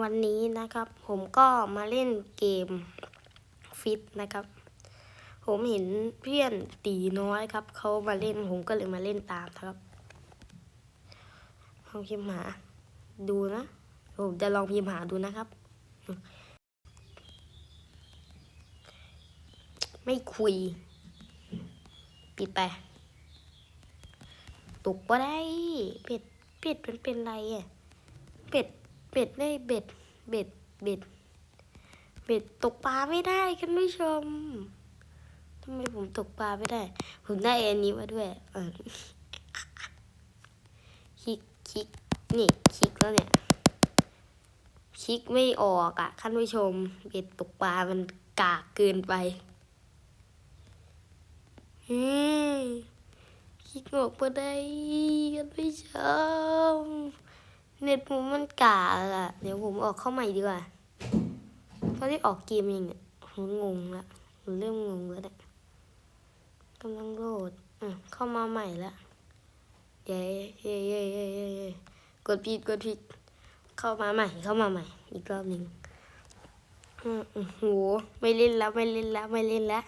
วันนี้นะครับ ผมก็มาเล่นเกมฟิตนะครับ ผมเห็นเพื่อนตีน้อยครับเขามาเล่นผมก็เลยมาเล่นตามครับลองพิมพ์หาดูนะผมจะลองพิมพ์หาดูนะครับ ไม่คุย ปิดไปตกบ่ได้เป็ดเป็ดมันเป็นไรอะ เป็ด เป็ดได้เบ็ด เบ็ด เบ็ด เบ็ดตกปลาไม่ได้คุณผู้ชมทำไมผมตกปลาไม่ได้ ผมได้อันนี้มาด้วยเออคลิกคลิกนี่คลิกแล้วเนี่ยคลิกไม่ออกอะท่านผู้ชมเบ็ดตกปลามันกากเกินไปเฮ้คลิกออกมาได้ท่านผู้ชม เน็ตผมมันกากอะ เดี๋ยวผมออกเข้าใหม่ดีกว่าเพราะที่ออกเกมเองเนี่ยผมงงละผมเริ่มงงแล้วเนี่ยกำลังโหลดอะเข้ามาใหม่ละเย้เย้เย้เย้เย้เย้กดผิดกดผิดเข้ามาใหม่ เข้ามาใหม่ อีกรอบหนึ่งอือโหไม่เล่นแล้วไม่เล่นแล้วไม่เล่นแล้ว